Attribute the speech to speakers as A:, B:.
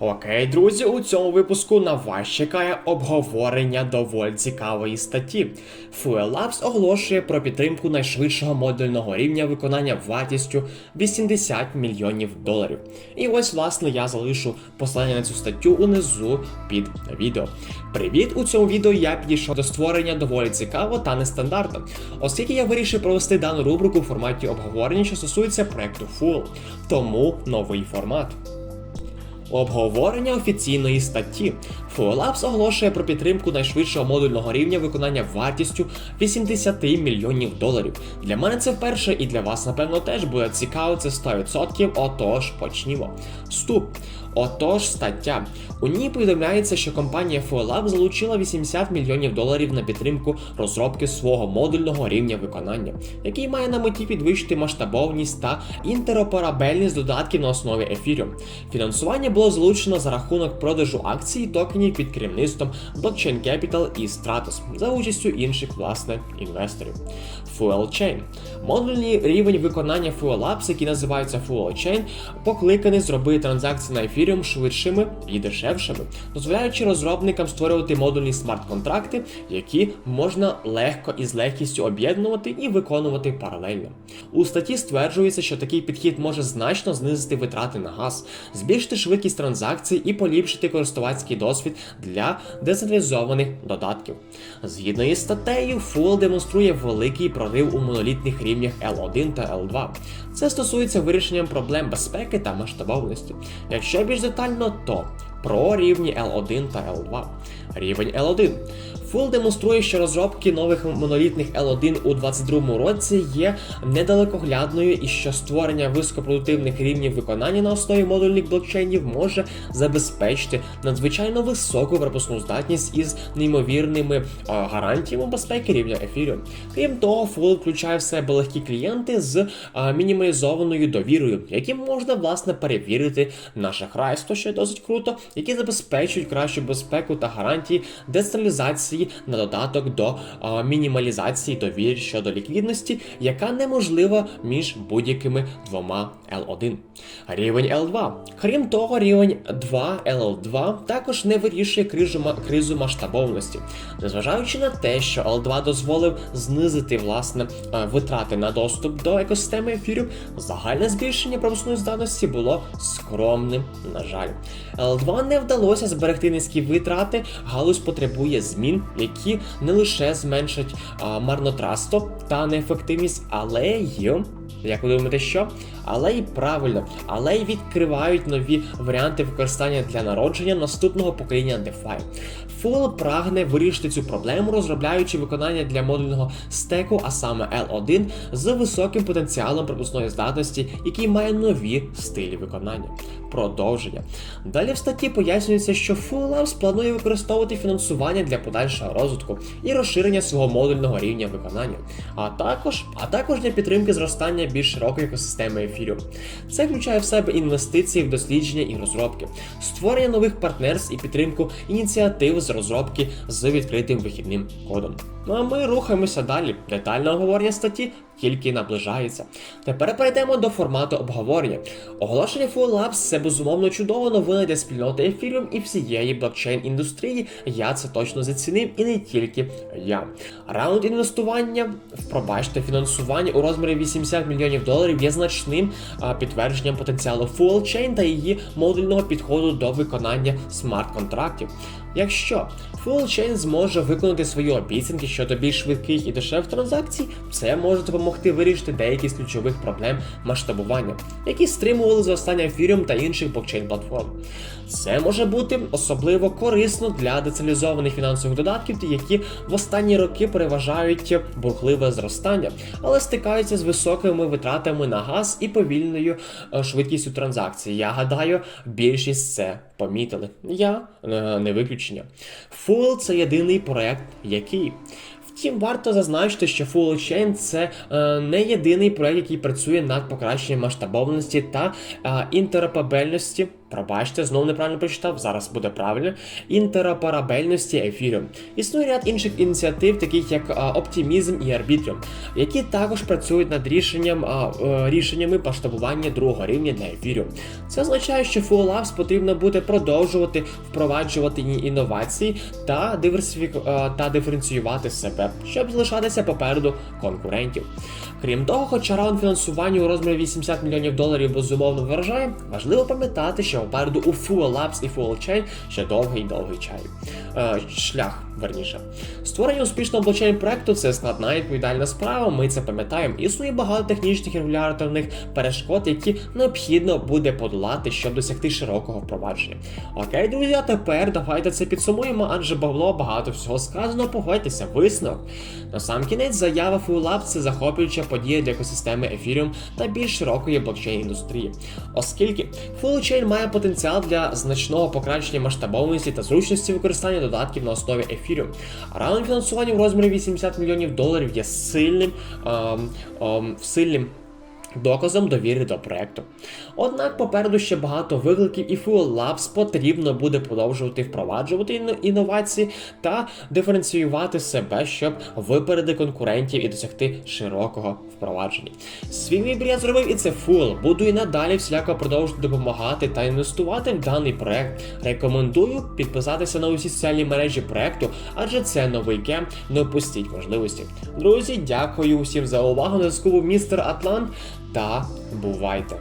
A: Окей, друзі, у цьому випуску на вас чекає обговорення доволі цікавої статті. Fuel Labs оголошує про підтримку найшвидшого модульного рівня виконання вартістю 80 мільйонів доларів. І ось, власне, я залишу посилання на цю статтю унизу під відео. Привіт! У цьому відео я підійшов до створення доволі цікаво та нестандартно, оскільки я вирішив провести дану рубрику в форматі обговорення, що стосується проекту Full. Тому новий формат. Обговорення офіційної статті. FuelLabs оголошує про підтримку найшвидшого модульного рівня виконання вартістю 80 мільйонів доларів. Для мене це вперше і для вас, напевно, теж буде цікаво, це 100%, отож почнімо. Вступ. Отож, стаття. У ній повідомляється, що компанія FuelLab залучила 80 мільйонів доларів на підтримку розробки свого модульного рівня виконання, який має на меті підвищити масштабовність та інтероперабельність додатків на основі Ethereum. Фінансування було залучено за рахунок продажу акцій токенів під керівництвом Blockchain Capital і Stratos за участю інших власне інвесторів. Fuel Chain. Модульний рівень виконання FuelLabs, який називається Fuel Chain, покликаний зробити транзакції на Ethereum швидшими і дешевшими, дозволяючи розробникам створювати модульні смарт-контракти, які можна легко і з легкістю об'єднувати і виконувати паралельно. У статті стверджується, що такий підхід може значно знизити витрати на газ, збільшити швидкість транзакцій і поліпшити користувацький досвід для децентралізованих додатків. Згідно із статтею, Full демонструє великий прорив у монолітних рівнях L1 та L2. Це стосується вирішення проблем безпеки та масштабовності. Якщо більш детально, то про рівні L1 та L2. Рівень L1. Full демонструє, що розробки нових монолітних L1 у 2022 році є недалекоглядною і що створення високопродуктивних рівнів виконання на основі модульних блокчейнів може забезпечити надзвичайно високу пропускну здатність із неймовірними гарантіями безпеки рівня Ethereum. Крім того, Full включає в себе легкі клієнти з мінімалізованою довірою, які можна власне перевірити на шахрайство, що досить круто, які забезпечують кращу безпеку та гарантії децентралізації на додаток до а, мінімалізації довір щодо ліквідності, яка неможлива між будь-якими двома L1. Рівень L2. Крім того, рівень 2 L2 також не вирішує кризу, кризу масштабовності, незважаючи на те, що L2 дозволив знизити власне витрати на доступ до екосистеми ефірів, загальне збільшення пропускної здатності було скромним, на жаль. L2 не вдалося зберегти низькі витрати, галузь потребує змін, які не лише зменшать марнотратство та неефективність, але й як ви думаєте, що? Але й правильно, але й відкривають нові варіанти використання для народження наступного покоління DeFi. Full прагне вирішити цю проблему, розробляючи виконання для модульного стеку, а саме L1, з високим потенціалом пропускної здатності, який має нові стилі виконання. Продовження. Далі в статті пояснюється, що Full Labs планує використовувати фінансування для подальшого розвитку і розширення свого модульного рівня виконання, а також, а також для підтримки зростання більш широкої екосистеми ефірів. Це включає в себе інвестиції в дослідження і розробки, створення нових партнерств і підтримку ініціатив з розробки з відкритим вихідним кодом. Ну а ми рухаємося далі. Детальне обговорення статті тільки наближається. Тепер перейдемо до формату обговорення. Оголошення Full Labs це безумовно чудова новина для спільноти Ethereum і всієї блокчейн індустрії. Я це точно зацінив і не тільки я. Раунд інвестування пробачте фінансування у розмірі 80 мільйонів доларів є значним підтвердженням потенціалу Full Chain та її модульного підходу до виконання смарт-контрактів. Якщо Full Chain зможе виконати свої обіцянки щодо більш швидких і дешевих транзакцій, це може допомогти вирішити деякі з ключових проблем масштабування, які стримували зростання Ethereum та інших блокчейн-платформ. Це може бути особливо корисно для децентралізованих фінансових додатків, які в останні роки переважають бурхливе зростання, але стикаються з високими витратами на газ і повільною е, швидкістю транзакцій. Я гадаю, більшість це помітили. Я е, не виключення. Full – це єдиний проект, який. Втім, варто зазначити, що Full Chain це е, не єдиний проект, який працює над покращенням масштабовності та е, інтеропабельності Пробачте, знову неправильно прочитав, зараз буде правильно. Інтероперабельності ефіріум. Існує ряд інших ініціатив, таких як Оптимізм і Арбітріум, які також працюють над рішенням, е, рішеннями масштабування другого рівня для ефіріум. Це означає, що Full Labs потрібно буде продовжувати впроваджувати інновації та, диверсифік... е, та диференціювати себе, щоб залишатися попереду конкурентів. Крім того, хоча раунд фінансування у розмірі 80 мільйонів доларів безумовно вражає, важливо пам'ятати, що попереду у Full Labs і Full Chain ще довгий довгий чай. Е, шлях, верніше. Створення успішного блокчейн проекту це складна і відповідальна справа. Ми це пам'ятаємо. Існує багато технічних і регуляторних перешкод, які необхідно буде подолати, щоб досягти широкого впровадження. Окей, друзі, а тепер давайте це підсумуємо, адже було багато всього сказано. Погодьтеся, висновок. На сам кінець заява Full Lab – це захоплююча подія для екосистеми Ethereum та більш широкої блокчейн індустрії, оскільки Full Chain має потенціал для значного покращення масштабованості та зручності використання додатків на основі Ethereum. Раунд фінансування в розмірі 80 мільйонів доларів є сильним, ем, ем, сильним доказом довіри до проекту. Однак попереду ще багато викликів, і Fuel Labs потрібно буде продовжувати впроваджувати інновації та диференціювати себе, щоб випередити конкурентів і досягти широкого впровадження. Свій вибір я зробив і це Fuel. Буду і надалі всіляко продовжувати допомагати та інвестувати в даний проект. Рекомендую підписатися на усі соціальні мережі проекту, адже це новий гем, не опустіть можливості. Друзі, дякую усім за увагу. На зв'язку був містер Атлант та бувайте!